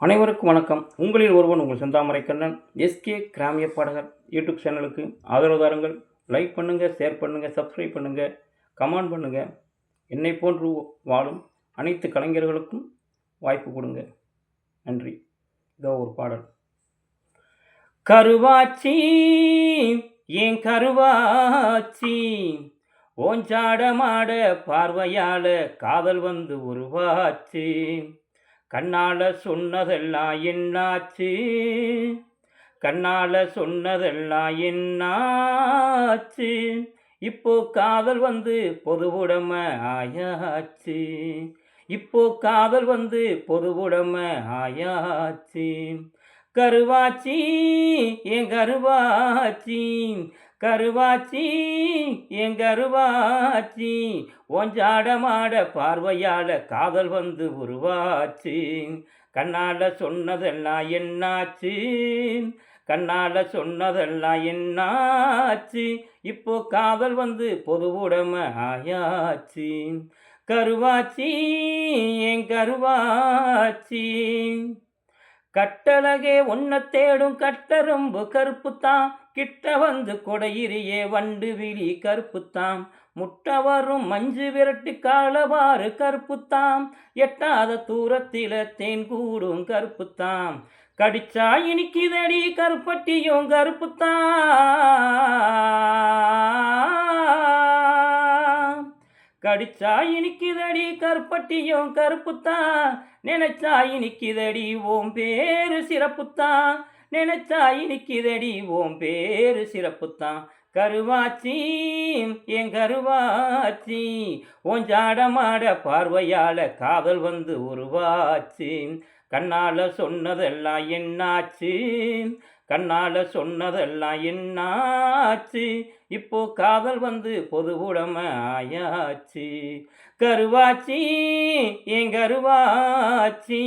அனைவருக்கும் வணக்கம். உங்களில் ஒருவன் உங்கள் செந்தாமரை கண்ணன். எஸ்கே கிராமிய பாடகர். யூடியூப் சேனலுக்கு ஆதரவு தாருங்கள். லைக் பண்ணுங்கள் ஷேர் பண்ணுங்கள் சப்ஸ்கிரைப் பண்ணுங்கள் கமெண்ட் பண்ணுங்கள் என்னை போன்று வாழும் அனைத்து கலைஞர்களுக்கும் வாய்ப்பு கொடுங்க. நன்றி. இதோ ஒரு பாடல். கருவாச்சி ஏன் கருவாச்சி? ஓஞ்சாடமாட பார்வையால காதல் வந்து உருவாச்சு. கண்ணால சொன்னதெல்லாம் என்னாச்சு? கண்ணால சொன்னதெல்லாம் என்னாச்சு? இப்போ காதல் வந்து பொதுவுடைமை ஆயாச்சு. இப்போ காதல் வந்து பொதுவுடைமை ஆயாச்சு. கருவாச்சி என் கருவாச்சி கருவாச்சி என் கருவாச்சி. ஒஞ்சாடமாட பார்வையால காதல் வந்து உருவாச்சு. கண்ணால சொன்னதெல்லாம் என்னாச்சு? கண்ணால சொன்னதெல்லாம் என்னாச்சு? இப்போ காதல் வந்து பொதுவுடைமை ஆயாச்சு. கருவாச்சி என் கருவாச்சி. கட்டழகே ஒன்ன தேடும் கட்டரும்பு கருப்புத்தான். கிட்ட வந்து கொடையிறியே வண்டு விழி கருப்புத்தாம் முட்டை வரும் மஞ்சு விரட்டு காலவாறு கருப்புத்தாம் எட்டாத தூரத்தில தேன் கூடும் கருப்புத்தாம் கடிச்சா இனிக்குதடி கருப்பட்டியும் கருப்புத்தான் கடிச்சா இனிக்குதடி கருப்பட்டியும் கருப்புத்தான் நினைச்சா இனிக்குதடி ஓம் பேரு சிறப்புத்தான் நினைச்சா இனிக்குதடி ஓம் பேரு சிறப்புத்தான். கருவாச்சி என் கருவாச்சி உன் ஜாடமாட பார்வையால காதல் வந்து உருவாச்சு. கண்ணால சொன்னதெல்லாம் என்னாச்சு? கண்ணால சொன்னதெல்லாம் என்னாச்சு? இப்போ காதல் வந்து பொது உடமை ஆயாச்சு. கருவாச்சி என் கருவாச்சி.